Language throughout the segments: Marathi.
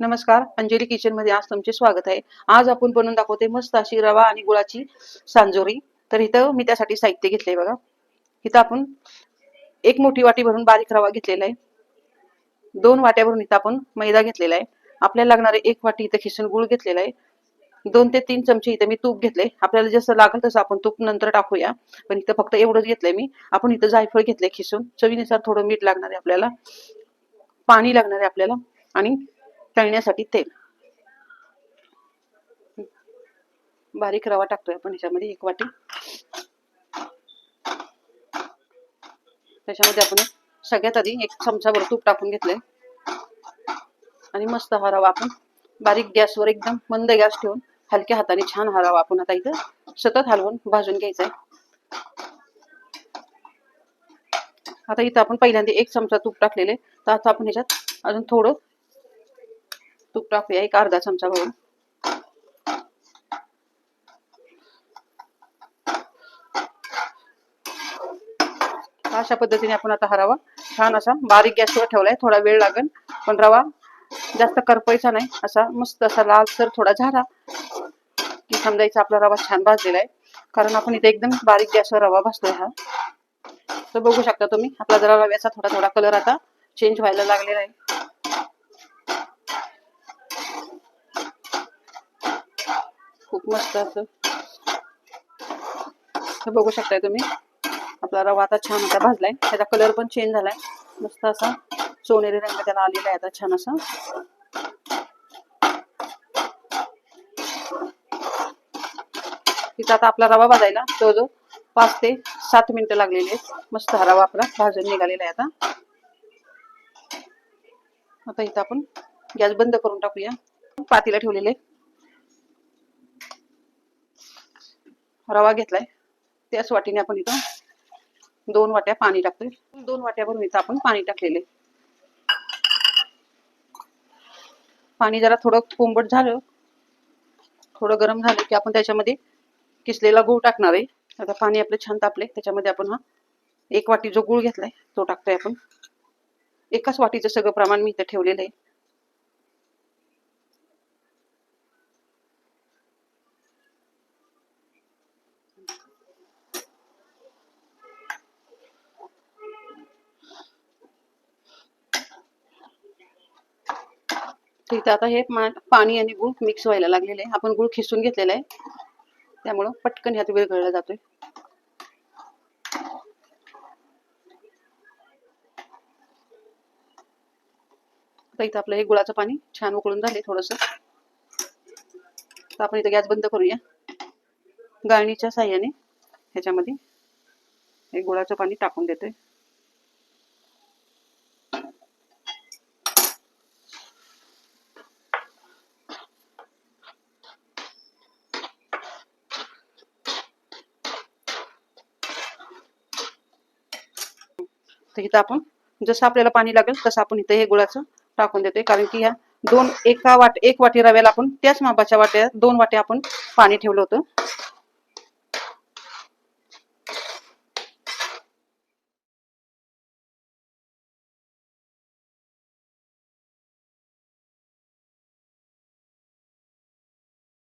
नमस्कार अंजली किचनमध्ये आज तुमचे स्वागत आहे. आज आपण बनवून दाखवते मस्त अशी रवा आणि गुळाची सांजोरी. तर इथं मी त्यासाठी साहित्य घेतलंय बघा. इथं आपण एक मोठी वाटी भरून बारीक रवा घेतलेला आहे. दोन वाट्या भरून इथं आपण मैदा घेतलेला आहे. आपल्याला लागणारे एक वाटी इथं खिसून गुळ घेतलेला आहे. दोन ते तीन चमचे इथं मी तूप घेतले आपल्याला जसं लागेल तसं आपण तूप नंतर टाकूया. पण इथं फक्त एवढंच घेतलंय मी. आपण इथं जायफळ घेतले खिसून. चवीनुसार थोडं मीठ लागणार आहे आपल्याला. पाणी लागणार आहे आपल्याला. आणि तळण्यासाठी तेल. बारीक रवा टाकतोय आपण ह्याच्यामध्ये एक वाटी. त्याच्यामध्ये आपण सगळ्यात आधी एक चमचाभर तूप टाकून घेतलंय. आणि मस्त हा रवा आपण बारीक गॅसवर एकदम मंद गॅस ठेवून हलक्या हाताने छान हा रवा आपण आता इथं सतत हलवून भाजून घ्यायचा आहे आता इथं आपण पहिल्यांदा एक चमचा तूप टाकलेले तर आता आपण ह्याच्यात अजून थोडं तूप टाकूया एक अर्धा चमचा भरून? अशा पद्धतीने आपण आता हा रवा छान असा बारीक गॅसवर ठेवलाय. थोडा वेळ लागेल पण रवा जास्त करपायचा नाही. असा मस्त असा लालसर थोडा झाला की समजायचा आपला रवा छान भाजलेला आहे. कारण आपण इथे एकदम बारीक गॅसवर रवा भाजतोय हा. तर बघू शकता तुम्ही आपला जरा रव्याचा थोडा थोडा कलर आता चेंज व्हायला लागलेला आहे. खूप मस्त असं. हे बघू शकताय तुम्ही. आपला रवा आता छान आता भाजलाय. त्याचा कलर पण चेंज झालाय. मस्त असा सोनेरी रंग त्याला आलेला आहे आता छान असा. तिथं आता आपला रवा भाजायला जवळजवळ पाच ते सात मिनिटं लागलेली आहेत. मस्त हा रवा आपला भाजून निघालेला आहे आता. आता इथं आपण गॅस बंद करून टाकूया. पातीला ठेवलेले. रवा घेतलाय. त्याच वाटीने आपण इथं दोन वाट्या पाणी टाकतोय. दोन वाट्यावरून इथं आपण पाणी टाकलेले. पाणी जरा थोडं कोंबट झालं थोडं गरम झालं की आपण त्याच्यामध्ये किसलेला गूळ टाकणार आहे. आता पाणी आपले छान तापले त्याच्यामध्ये आपण हा एक वाटी जो गूळ घेतलाय तो टाकतोय आपण. एकाच वाटीचं सगळं प्रमाण मी इथं ठेवलेलं आहे. इथं आता हे पाणी आणि गुळ मिक्स व्हायला लागलेलं आहे. आपण गुळ खिसून घेतलेला आहे. त्यामुळं पटकन ह्यात विरघळला जातोय. आता इथं आपलं हे गुळाचं पाणी छान उकळून झाले थोडस. तर आपण इथं गॅस बंद करूया. गाळणीच्या साह्याने ह्याच्यामध्ये हे गुळाचं पाणी टाकून देतोय. तर इथं आपण. जसं आपल्याला पाणी लागेल तसं आपण इथं हे गुळाचं टाकून देतोय. कारण की ह्या दोन एका वाट एक वाटी रव्याला आपण त्याच मापाच्या वाट्या दोन वाट्या आपण पाणी ठेवलं होतं.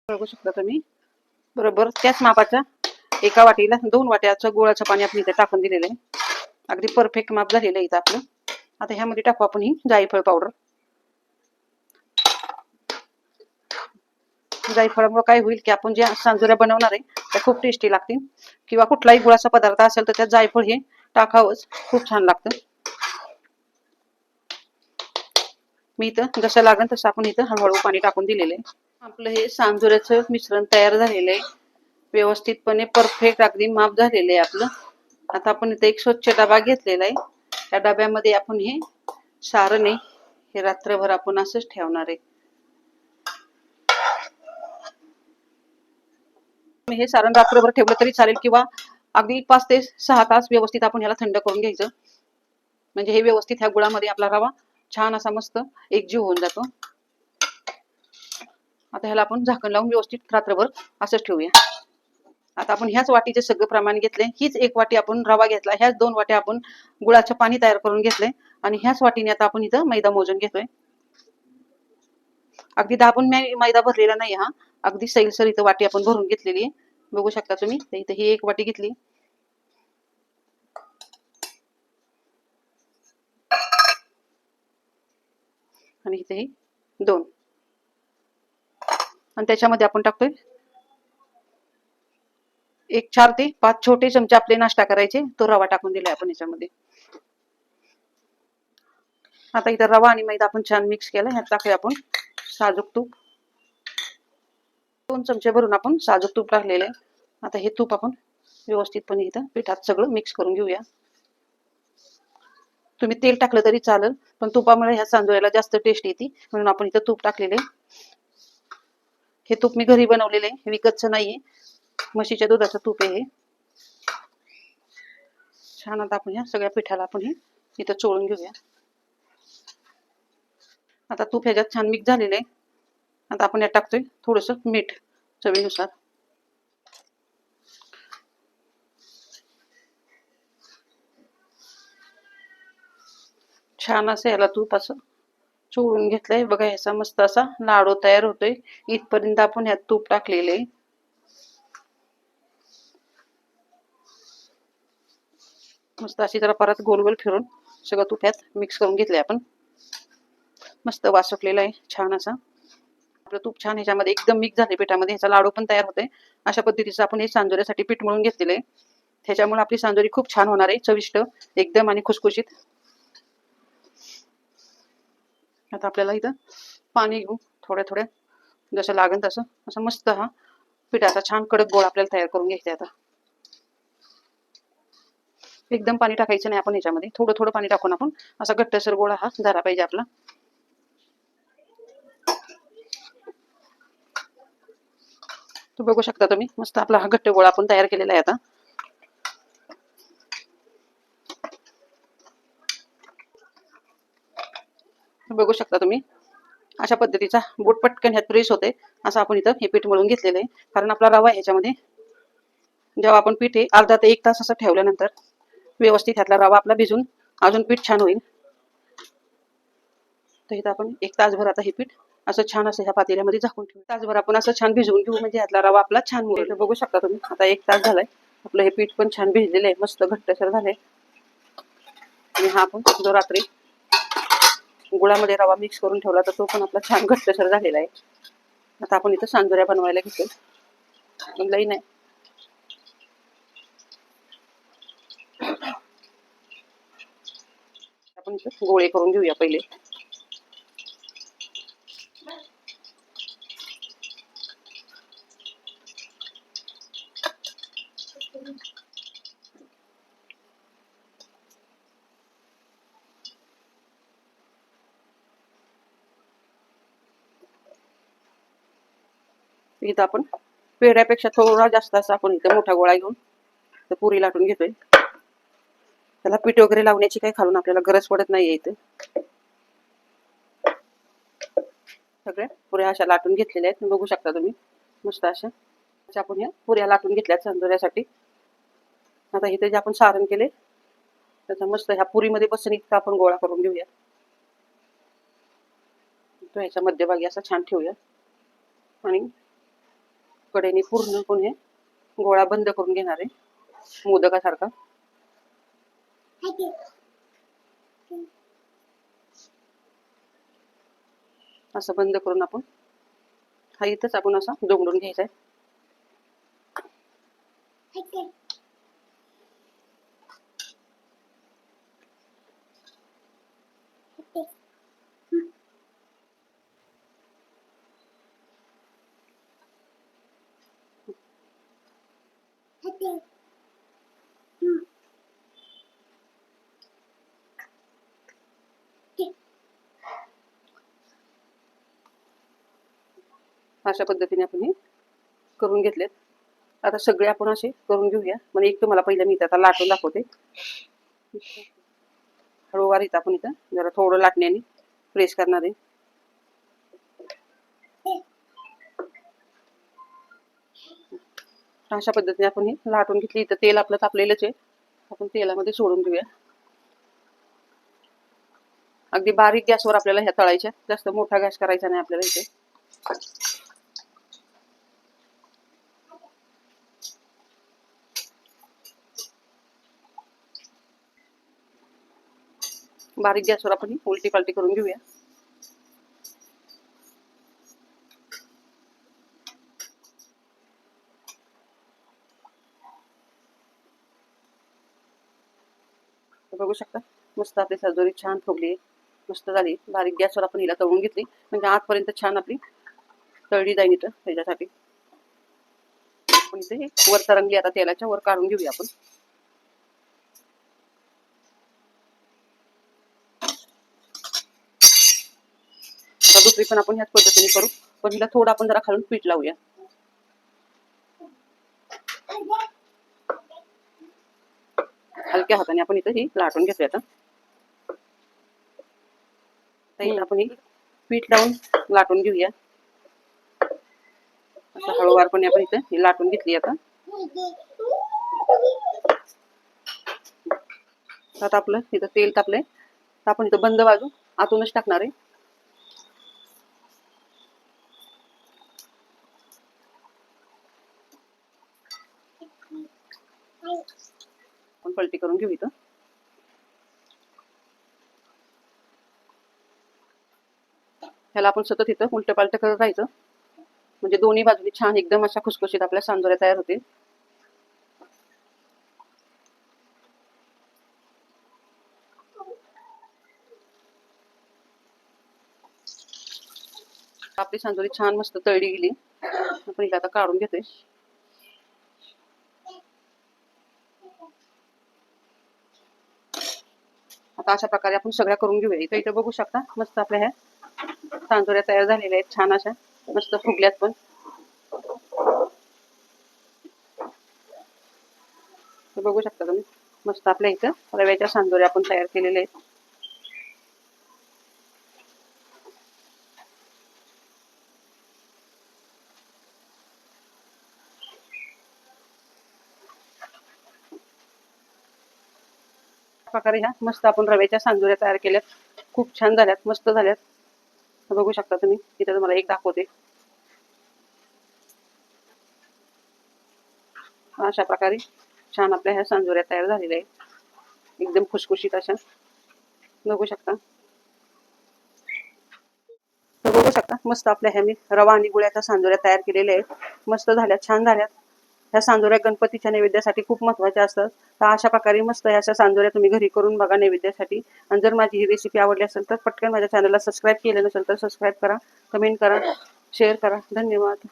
बघू शकता तुम्ही. बरोबर. त्याच मापाच्या एका वाटीला दोन वाट्याचं गुळाचं पाणी आपण इथे टाकून दिलेलं आहे. अगदी परफेक्ट माप झालेलं आहे इथं आपलं. आता ह्यामध्ये टाकू आपण ही जायफळ पावडर जायफळामुळे काय होईल की आपण ज्या सांजुऱ्या बनवणार आहे त्या खूप टेस्टी लागतील. किंवा कुठलाही गुळाचा पदार्थ असेल तर त्यात जायफळ हे टाकावंच. खूप छान लागतं. मी इथं जसं लागेल तसं आपण इथं हळूहळू पाणी टाकून दिलेलं आहे. आपलं हे सांजुऱ्याचं मिश्रण तयार झालेलं आहे. व्यवस्थितपणे परफेक्ट अगदी माप झालेलं आहे आपलं. आता आपण इथे एक स्वच्छ डबा घेतलेला आहे. त्या डब्यामध्ये आपण हे सारण आहे. हे रात्रभर आपण असंच ठेवणार आहे. हे सारण रात्रभर ठेवलं तरी चालेल किंवा अगदी पाच ते सहा तास व्यवस्थित आपण ह्याला थंड करून घ्यायचं. म्हणजे हे व्यवस्थित ह्या गुळामध्ये आपला रवा छान असा मस्त एकजीव होऊन जातो. आता ह्याला आपण झाकण लावून व्यवस्थित रात्रभर असंच ठेवूया. आता आपण ह्याच वाटीचे सगळं प्रमाण घेतले हीच एक वाटी आपण रवा घेतला ह्याच दोन वाट्या आपण गुळाचं पाणी तयार करून घेतले आणि ह्याच वाटीने आता आपण इथं मैदा मोजून घेतोय. अगदी दाबून मैदा भरलेला नाही हा अगदी सैलसर इथं वाटी आपण भरून घेतलेली आहे. बघू शकता तुम्ही इथं ही एक वाटी घेतली. आणि इथे ही दोन. आणि त्याच्यामध्ये आपण टाकतोय एक चार ते पाच छोटे चमचे आपले नाश्ता करायचे. तो रवा टाकून दिलाय आपण याच्यामध्ये. आता इथं रवा आणि मैदा आपण छान मिक्स केला. ह्यात टाकूया आपण साजूक तूप. दोन चमचे भरून आपण साजूक तूप टाकलेलं आहे. आता हे तूप आपण व्यवस्थितपणे इथं पिठात सगळं मिक्स करून घेऊया. तुम्ही तेल टाकलं तरी चालेल पण तुपामुळे ह्या सांजोळ्याला जास्त टेस्ट येते. म्हणून आपण इथं तूप टाकलेले हे तूप मी घरी बनवलेले आहे. विकतचं नाहीये. म्हशीच्या दुधाचं तूप आहे हे. छान आता आपण ह्या सगळ्या पिठाला आपण हे इथं चोळून घेऊया. आता तूप ह्याच्यात छान मिक्स झालेलं आहे. आता आपण यात टाकतोय थोडस मीठ चवीनुसार. छान असं याला तूप असं चोळून घेतलंय. बघा ह्याचा मस्त असा लाडू तयार होतोय. इथपर्यंत आपण ह्यात तूप टाकलेलं आहे. मस्त अशी जरा परत गोल गोल फिरून सगळं तुप्यात ह्यात मिक्स करून घेतलंय आपण. मस्त वास सुटलेला आहे छान असा. आपलं तूप छान ह्याच्यामध्ये एकदम मिक्स झाले पिठामध्ये ह्याचा लाडू पण तयार होते अशा पद्धतीचं आपण हे सांजोऱ्यासाठी पीठ म्हणून घेतलेलं आहे. त्याच्यामुळे आपली सांजोरी खूप छान होणार आहे चविष्ट एकदम आणि खुसखुशीत. आता आपल्याला इथं पाणी घेऊ थोड्या थोड्या जसं लागेल तसं. असं मस्त हा पिठाचा छान कडक गोळ आपल्याला तयार करून घ्यायचा आता. एकदम पाणी टाकायचं नाही आपण याच्यामध्ये थोडं थोडं पाणी टाकून आपण असा घट्टसर गोळा हा झाला पाहिजे आपला. तो बघू शकता तुम्ही मस्त आपला हा घट्ट गोळा आपण तयार केलेला आहे आता. बघू शकता तुम्ही अशा पद्धतीचा बोट पटकन ह्यात प्रेस होते असं आपण इथं हे पीठ मळून घेतलेलं आहे. कारण आपला रवा आहे ह्याच्यामध्ये. जेव्हा आपण पीठ हे अर्धा ते एक तास असं ठेवल्यानंतर व्यवस्थित ह्यातला रवा आपला भिजून अजून पीठ छान होईल. तर इथं आपण एक तासभर आता हे पीठ असं छान असं ह्या पातेल्यामध्ये झाकून ठेवू तासभर आपण असं छान भिजवून घेऊ म्हणजे ह्यातला रवा आपला छान होईल बघू शकता तुम्ही आता एक तास झालाय. आपलं हे पीठ पण छान भिजलेलं आहे मस्त घट्टसर झालंय. आणि हा आपण जो रात्री गुळामध्ये रवा मिक्स करून ठेवला तर तो पण आपला छान घट्टसर झालेला आहे. आता आपण इथं सांजोऱ्या बनवायला घेतो लई नाही. आपण गोळे करून घेऊया पहिले. इथं आपण पेढ्यापेक्षा थोडा जास्त असा आपण इथं मोठा गोळा घेऊन तर पुरी लाटून घेतोय. त्याला पीठ वगैरे लावण्याची काही खालून आपल्याला गरज पडत नाही इथं. सगळ्या पुऱ्या अशा लाटून घेतलेल्या आहेत. बघू शकता तुम्ही. मस्त अशा. अशा आपण या पुऱ्या लाटून घेतल्या संदोऱ्यासाठी आता इथे जे आपण सारण केले त्याचा मस्त ह्या पुरीमध्ये बसून इतका आपण गोळा करून घेऊया. तो ह्याच्या मध्यभागी असा छान ठेवूया. आणि कडेने पूर्ण पण हे गोळा बंद करून घेणार आहे. मोदकासारखा. असं बंद करून आपण. हा इथंच आपण असा दोंगडून घ्यायचा आहे. अशा पद्धतीने आपण हे करून घेतलेत. आता सगळे आपण असे करून घेऊया. म्हणजे एक तुम्हाला पहिलं मी इथं आता लाटून दाखवते. हळूवार इथं आपण इथं जरा थोडं लाटण्याने प्रेस करणार आहे. अशा पद्धतीने आपण हे लाटून घेतली. इथं तेल आपलं तापलेलंच आहे. आपण तेलामध्ये सोडून घेऊया. अगदी बारीक गॅसवर आपल्याला ह्या तळायच्या. जास्त मोठा गॅस करायचा नाही आपल्याला इथे. बारीक गॅसवर आपण उलटी पालटी करून घेऊया. बघू शकता मस्त आपली सजोरी छान फुगली मस्त झाली. बारीक गॅसवर आपण हिला तळून घेतली. म्हणजे आतपर्यंत छान आपली तळली जाईल इथं त्याच्यासाठी वर तरंगली आता तेलाच्या वर काढून घेऊया आपण. आता पण आपण ह्याच पद्धतीने करू. पण हिला थोडं आपण जरा खालून पीठ लावूया. हलक्या हाताने आपण इथं ही लाटून घेतोय आता. आपण ही पीठ लावून लाटून घेऊया. असं हळूवारपणे आपण इथं ही लाटून घेतली आता. आता आपलं इथं तेल तापलंय. तर आपण इथं बंद बाजू आतूनच टाकणार आहे. पलटी करून घेऊ इथं. ह्याला आपण सतत इथं उलट पालट करत राहायचं. म्हणजे दोन्ही बाजूनी छान एकदम अशा खुसखुशीत आपल्या सांजोऱ्या तयार होतील. आपली सांजोरी छान मस्त तळली गेली. आपण हिला आता काढून घेतोय. आता अशा प्रकारे आपण सगळ्या करून घेऊया. इथं इथं बघू शकता. मस्त आपल्या ह्या तांदुऱ्या तयार झालेल्या आहेत. छान अशा. मस्त फुगल्यात पण. बघू शकता तुम्ही. मस्त आपल्या इथं रव्याच्या सांदोऱ्या आपण तयार केलेल्या आहेत. प्रकारे ह्या मस्त आपण रव्याच्या सांजोऱ्या तयार केल्यात. खूप छान झाल्यात मस्त झाल्यात. बघू शकता तुम्ही इथं तुम्हाला एक दाखवते. अशा प्रकारे छान आपल्या ह्या सांजोऱ्या तयार झालेल्या आहेत. एकदम खुशखुशीत अशा. बघू शकता. बघू शकता मस्त आपल्या ह्या मी रवा आणि गुळ्याच्या सांजोऱ्या तयार केलेल्या आहेत. मस्त झाल्यात छान झाल्यात. ह्या सांजोऱ्या गणपतीच्या नैवेद्यासाठी खूप महत्त्वाच्या असतात. तर अशा प्रकारे मस्त ह्या अशा सांजोऱ्या तुम्ही घरी करून बघा नैवेद्यासाठी. आणि जर माझी ही रेसिपी आवडली असेल तर पटकन माझ्या चॅनलला सबस्क्राईब केलं नसेल तर सबस्क्राईब करा कमेंट करा शेअर करा. धन्यवाद.